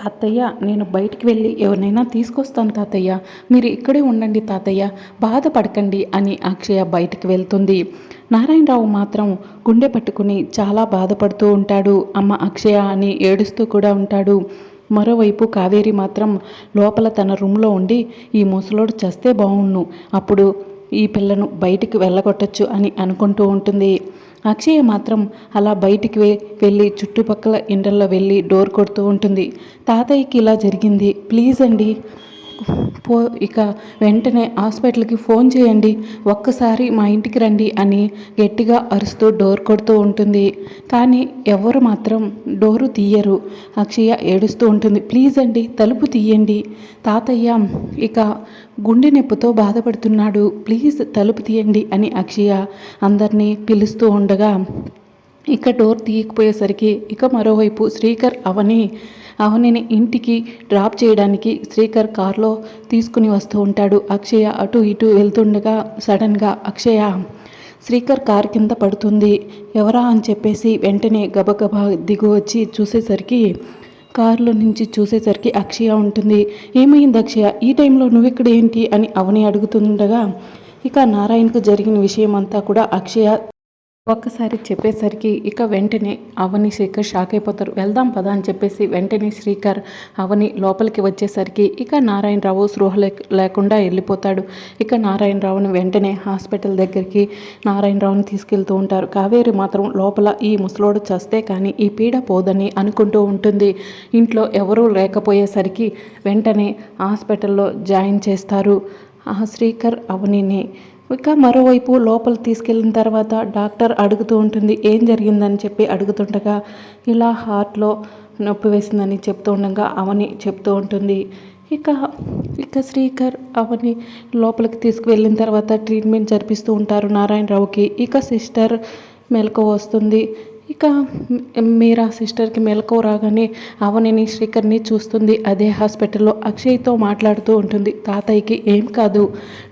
తాతయ్య నేను బయటికి వెళ్ళి ఎవరినైనా తీసుకొస్తాను తాతయ్య. మీరు ఇక్కడే ఉండండి తాతయ్య. బాధపడకండి అని అక్షయ బయటికి వెళ్తుంది. నారాయణరావు మాత్రం గుండె పట్టుకుని చాలా బాధపడుతూ ఉంటాడు. అమ్మ అక్షయ అని ఏడుస్తూ కూడా ఉంటాడు. మరోవైపు కావేరి మాత్రం లోపల తన రూమ్లో ఉండి ఈ ముసలోడు చస్తే బాగుండు అప్పుడు ఈ పిల్లను బయటికి వెళ్ళగొట్టచ్చు అని అనుకుంటూ ఉంటుంది. అక్షయ మాత్రం అలా బయటికి వెళ్ళి చుట్టుపక్కల ఇండల్లో వెళ్ళి డోర్ కొడుతూ ఉంటుంది. తాతయ్యకి ఇలా జరిగింది. ప్లీజ్ అండి పో ఇక వెంటనే హాస్పిటల్కి ఫోన్ చేయండి ఒక్కసారి మా ఇంటికి రండి అని గట్టిగా అరుస్తూ డోర్ కొడుతూ ఉంటుంది. కానీ ఎవరు మాత్రం డోరు తీయరు. అక్షయ ఏడుస్తూ ఉంటుంది ప్లీజ్ అండి తలుపు తీయండి. తాతయ్య ఇక గుండె నొప్పితో బాధపడుతున్నాడు ప్లీజ్ తలుపు తీయండి అని అక్షయ అందరినీ పిలుస్తూ ఉండగా ఇక డోర్ తీయకపోయేసరికి ఇక మరోవైపు శ్రీకర్ అవని అవనిని ఇంటికి డ్రాప్ చేయడానికి శ్రీకర్ కారులో తీసుకుని వస్తూ ఉంటాడు. అక్షయ అటు ఇటు వెళ్తుండగా సడన్గా అక్షయ శ్రీకర్ కార్ కింద పడుతుంది. ఎవరా? అని చెప్పేసి వెంటనే గబగబా దిగు వచ్చి చూసేసరికి కారులో నుంచి చూసేసరికి అక్షయ ఉంటుంది. ఏమైంది అక్షయ? ఈ టైంలో నువ్వెక్కడ ఏంటి? అని అవని అడుగుతుండగా ఇక నారాయణకు జరిగిన విషయం అంతా కూడా అక్షయ ఒక్కసారి చెప్పేసరికి ఇక వెంటనే అవని శ్రీకర్ షాక్ అయిపోతారు. వెళ్దాం పదా అని చెప్పేసి వెంటనే శ్రీకర్ అవని లోపలికి వచ్చేసరికి ఇక నారాయణరావు స్పృహ లేకుండా వెళ్ళిపోతాడు. ఇక నారాయణరావుని వెంటనే హాస్పిటల్ దగ్గరికి నారాయణరావుని తీసుకెళ్తూ ఉంటారు. కావేరి మాత్రం లోపల ఈ ముసలోడు చస్తే కానీ ఈ పీడ పోదని అనుకుంటూ ఉంటుంది. ఇంట్లో ఎవరూ లేకపోయేసరికి వెంటనే హాస్పిటల్లో జాయిన్ చేస్తారు. ఆ శ్రీకర్ అవనిని ఇక మరోవైపు లోపల తీసుకెళ్ళిన తర్వాత డాక్టర్ అడుగుతూ ఉంటుంది ఏం జరిగిందని చెప్పి అడుగుతుండగా ఇలా హార్ట్లో నొప్పి వేసిందని చెప్తూ ఉండగా అవని చెప్తూ ఉంటుంది. ఇక ఇక శ్రీకర్ అవని లోపలికి తీసుకువెళ్ళిన తర్వాత ట్రీట్మెంట్ జరిపిస్తూ ఉంటారు నారాయణరావుకి. ఇక సిస్టర్ మెలకు వస్తుంది. ఇక మీరా సిస్టర్కి మెలకు రాగానే అవనిని శ్రీకర్ని చూస్తుంది. అదే హాస్పిటల్లో అక్షయ్తో మాట్లాడుతూ ఉంటుంది. తాతయ్యకి ఏం కాదు.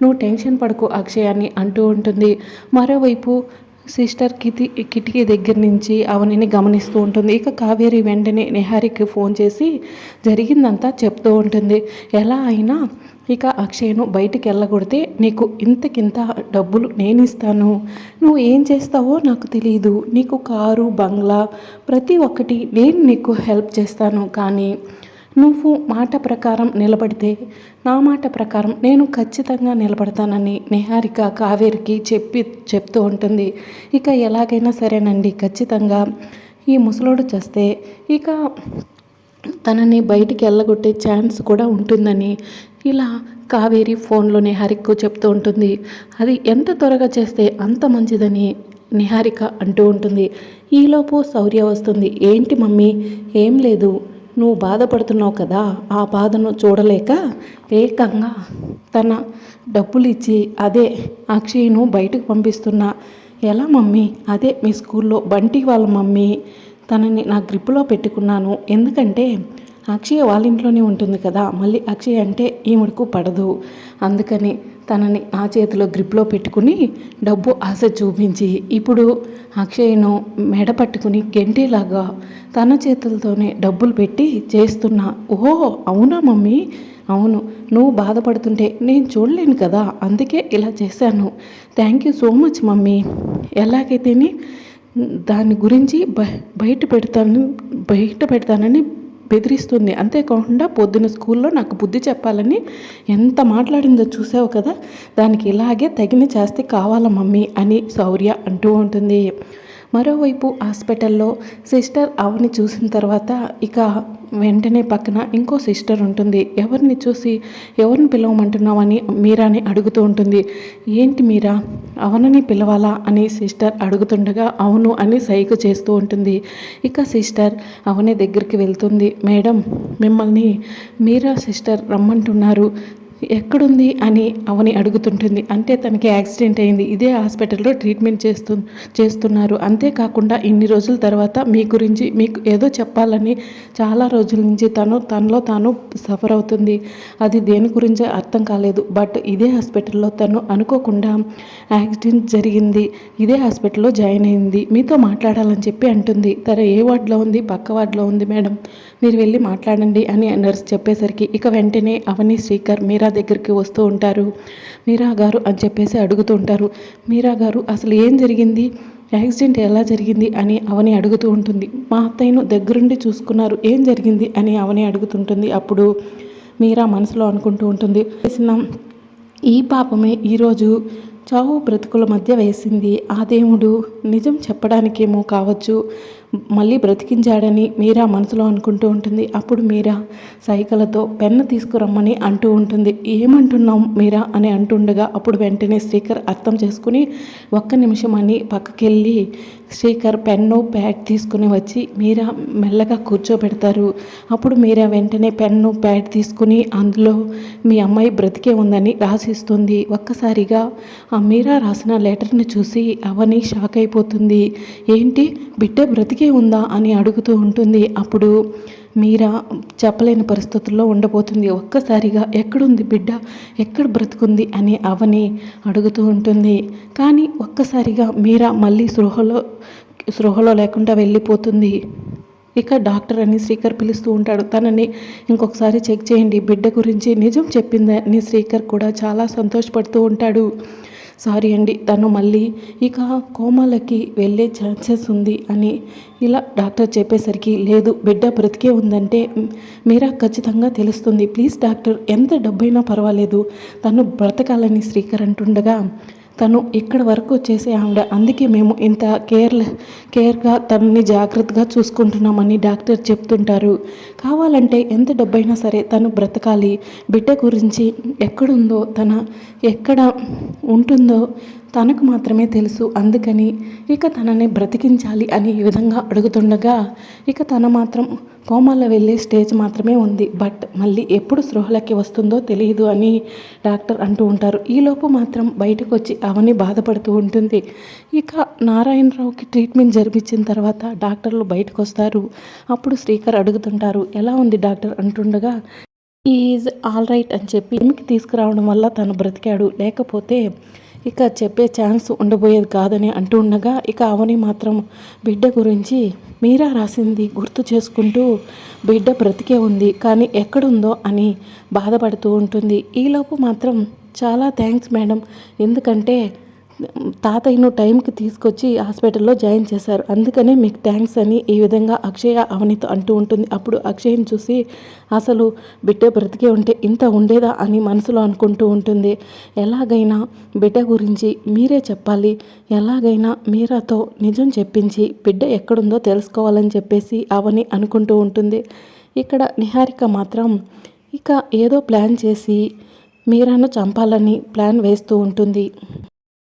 నువ్వు టెన్షన్ పడకు అక్షయ్ అని అంటూ ఉంటుంది. మరోవైపు సిస్టర్ కిటి కిటికీ దగ్గర నుంచి అవనిని గమనిస్తూ ఉంటుంది. ఇక కావేరి వెంటనే నిహారికి ఫోన్ చేసి జరిగిందంతా చెప్తూ ఉంటుంది. ఎలా అయినా ఇక అక్షయ్ను బయటికి వెళ్ళగొడితే నీకు ఇంతకింత డబ్బులు నేను ఇస్తాను నువ్వు ఏం చేస్తావో నాకు తెలియదు నీకు కారు బంగ్లా ప్రతి ఒక్కటి నేను నీకు హెల్ప్ చేస్తాను. కానీ నువ్వు మాట ప్రకారం నిలబడితే నా మాట ప్రకారం నేను ఖచ్చితంగా నిలబడతానని నిహారిక కావేరికి చెప్పి చెప్తూ ఉంటుంది. ఇక ఎలాగైనా సరేనండి. ఖచ్చితంగా ఈ ముసలోడు చేస్తే ఇక తనని బయటికి వెళ్ళగొట్టే ఛాన్స్ కూడా ఉంటుందని ఇలా కావేరి ఫోన్లోనే హరిక్కు చెప్తూ ఉంటుంది. అది ఎంత త్వరగా చేస్తే అంత మంచిదని నిహారిక అంటూ ఉంటుంది. ఈలోపు శౌర్య వస్తుంది. ఏంటి మమ్మీ? ఏం లేదు. నువ్వు బాధపడుతున్నావు కదా? ఆ బాధను చూడలేక ఏకంగా తన డబ్బులు ఇచ్చి అదే అక్షయ్ను బయటకు పంపిస్తున్నా. ఎలా మమ్మీ? అదే మీ స్కూల్లో బంటి వాళ్ళ మమ్మీ. తనని నా గ్రిప్పులో పెట్టుకున్నాను. ఎందుకంటే అక్షయ వాళ్ళ ఇంట్లోనే ఉంటుంది కదా మళ్ళీ అక్షయ అంటే ఈమెడుకు పడదు. అందుకని తనని నా చేతిలో గ్రిప్లో పెట్టుకుని డబ్బు ఆశ చూపించి ఇప్పుడు అక్షయ్ను మెడ పట్టుకుని గెంటిలాగా తన చేతులతోనే డబ్బులు పెట్టి చేస్తున్నా. ఓహో అవునా మమ్మీ? అవును నువ్వు బాధపడుతుంటే నేను చూడలేను కదా అందుకే ఇలా చేశాను. Thank you so much mummy. ఎలాగైతేనే దాని గురించి బయట పెడతాను బయట పెడతానని బెదిరిస్తుంది. అంతేకాకుండా పొద్దున స్కూల్లో నాకు బుద్ధి చెప్పాలని ఎంత మాట్లాడిందో చూసావు కదా? దానికి ఇలాగే తగిన చేస్తే కావాలా మమ్మీ? అని శౌర్య అంటూ ఉంటుంది. మరోవైపు హాస్పిటల్లో సిస్టర్ అవని చూసిన తర్వాత ఇక వెంటనే పక్కన ఇంకో సిస్టర్ ఉంటుంది. ఎవరిని చూసి ఎవరిని పిలవమంటున్నావని మీరాని అడుగుతూ ఉంటుంది. ఏంటి మీరా? అవనని పిలవాలా అని సిస్టర్ అడుగుతుండగా అవును అని సైగ చేస్తూ ఉంటుంది. ఇక సిస్టర్ అవని దగ్గరికి వెళ్తుంది. మేడం మిమ్మల్ని మీరా సిస్టర్ రమ్మంటున్నారు. ఎక్కడుంది అని అవని అడుగుతుంటుంది. అంటే తనకి యాక్సిడెంట్ అయింది. ఇదే హాస్పిటల్లో ట్రీట్మెంట్ చేస్తు చేస్తున్నారు. అంతేకాకుండా ఇన్ని రోజుల తర్వాత మీ గురించి మీకు ఏదో చెప్పాలని చాలా రోజుల నుంచి తను తనలో తాను సఫర్ అవుతుంది. అది దేని గురించో అర్థం కాలేదు. బట్ ఇదే హాస్పిటల్లో తను అనుకోకుండా యాక్సిడెంట్ జరిగింది. ఇదే హాస్పిటల్లో జాయిన్ అయింది. మీతో మాట్లాడాలని చెప్పి అంటుంది. తన ఏ వార్డులో ఉంది? పక్క వార్డులో ఉంది మేడం. మీరు వెళ్ళి మాట్లాడండి అని నర్స్ చెప్పేసరికి ఇక వెంటనే అవని శ్రీకర్ మీరా దగ్గరికి వస్తూ ఉంటారు. మీరా గారు అని చెప్పేసి అడుగుతూ ఉంటారు. మీరా గారు అసలు ఏం జరిగింది? యాక్సిడెంట్ ఎలా జరిగింది? అని అవని అడుగుతూ ఉంటుంది. మా అత్తయ్యను దగ్గరుండి చూసుకున్నారు. ఏం జరిగింది? అని అవని అడుగుతుంటుంది. అప్పుడు మీరా మనసులో అనుకుంటూ ఉంటుంది. చేసిన ఈ పాపమే ఈరోజు చావు బ్రతుకుల మధ్య వేసింది. ఆ దేవుడు నిజం చెప్పడానికేమో కావచ్చు. మళ్ళీ బ్రతికించాడని మీరా మనసులో అనుకుంటూ ఉంటుంది. అప్పుడు మీరా సైకలతో పెన్ను తీసుకురమ్మని అంటూ ఉంటుంది. ఏమంటున్నాం మీరా అని అంటుండగా అప్పుడు వెంటనే శ్రీకర్ అర్థం చేసుకుని ఒక్క నిమిషం అని పక్కకెళ్ళి శ్రీకర్ పెన్ను ప్యాడ్ తీసుకుని వచ్చి మీరా మెల్లగా కూర్చోబెడతారు. అప్పుడు మీరా వెంటనే పెన్ను ప్యాడ్ తీసుకుని అందులో మీ అమ్మాయి బ్రతికే ఉందని రాసిస్తుంది. ఒక్కసారిగా ఆ మీరా రాసిన లెటర్ని చూసి అవని షాక్ అయిపోతుంది. ఏంటి? బిడ్డ బ్రతికి ఉందా అని అడుగుతూ ఉంటుంది. అప్పుడు మీరా చెప్పలేని పరిస్థితుల్లో ఉండబోతుంది. ఒక్కసారిగా ఎక్కడుంది బిడ్డ? ఎక్కడ బ్రతుకుంది? అని అవని అడుగుతూ ఉంటుంది. కానీ ఒక్కసారిగా మీరా మళ్ళీ సృహలో సృహలో లేకుండా వెళ్ళిపోతుంది. ఇక డాక్టర్ అని శ్రీకర్ పిలుస్తూ ఉంటాడు. తనని ఇంకొకసారి చెక్ చేయండి. బిడ్డ గురించి నిజం చెప్పిందని శ్రీకర్ కూడా చాలా సంతోషపడుతూ ఉంటాడు. సారీ అండి తను మళ్ళీ ఇక కోమాలకి వెళ్ళే ఛాన్సెస్ ఉంది అని ఇలా డాక్టర్ చెప్పేసరికి లేదు బిడ్డ బ్రతికే ఉందంటే మీరా ఖచ్చితంగా తెలుస్తుంది. ప్లీజ్ డాక్టర్ ఎంత డబ్బైనా పర్వాలేదు. తను బ్రతకాలని శ్రీకర్ అంటుండగా తను ఇక్కడ వరకు చేసే ఆవిడ. అందుకే మేము ఇంత కేర్ కేర్గా తనని జాగ్రత్తగా చూసుకుంటున్నామని డాక్టర్ చెప్తుంటారు. కావాలంటే ఎంత డబ్బైనా సరే తను బ్రతకాలి. బిడ్డ గురించి ఎక్కడుందో తన ఎక్కడ ఉంటుందో తనకు మాత్రమే తెలుసు. అందుకని ఇక తనని బ్రతికించాలి అని ఈ విధంగా అడుగుతుండగా ఇక తన మాత్రం కోమాలో వెళ్ళే స్టేజ్ మాత్రమే ఉంది. బట్ మళ్ళీ ఎప్పుడు స్పృహలకి వస్తుందో తెలియదు అని డాక్టర్ అంటూ ఉంటారు. ఈలోపు మాత్రం బయటకు వచ్చి అవని బాధపడుతూ ఉంటుంది. ఇక నారాయణరావుకి ట్రీట్మెంట్ జరిపించిన తర్వాత డాక్టర్లు బయటకు వస్తారు అప్పుడు శ్రీకర్ అడుగుతుంటారు ఎలా ఉంది డాక్టర్? అంటుండగా ఈజ్ ఆల్ రైట్ అని చెప్పి ఇంటికి తీసుకురావడం వల్ల తను బ్రతికాడు. లేకపోతే ఇక చెప్పే ఛాన్స్ ఉండబోయేది కాదని అంటూ ఉండగా ఇక అవని మాత్రం బిడ్డ గురించి మీరా రాసింది గుర్తు చేసుకుంటూ బిడ్డ బ్రతికే ఉంది కానీ ఎక్కడుందో అని బాధపడుతూ ఉంటుంది. ఈలోపు మాత్రం చాలా థ్యాంక్స్ మేడం. ఎందుకంటే తాతయ్యను టైంకి తీసుకొచ్చి హాస్పిటల్లో జాయిన్ చేశారు. అందుకనే మీకు థ్యాంక్స్ అని ఈ విధంగా అక్షయ అవనితో అంటూ ఉంటుంది. అప్పుడు అక్షయ్ని చూసి అసలు బిడ్డ బ్రతికే ఉంటే ఇంత ఉండేదా అని మనసులో అనుకుంటూ ఉంటుంది. ఎలాగైనా బిడ్డ గురించి మీరే చెప్పాలి. ఎలాగైనా మీరాతో నిజం చెప్పించి బిడ్డ ఎక్కడుందో తెలుసుకోవాలని చెప్పేసి అవని అనుకుంటూ ఉంటుంది. ఇక్కడ నిహారిక మాత్రం ఇక ఏదో ప్లాన్ చేసి మీరాను చంపాలని ప్లాన్ వేస్తూ ఉంటుంది.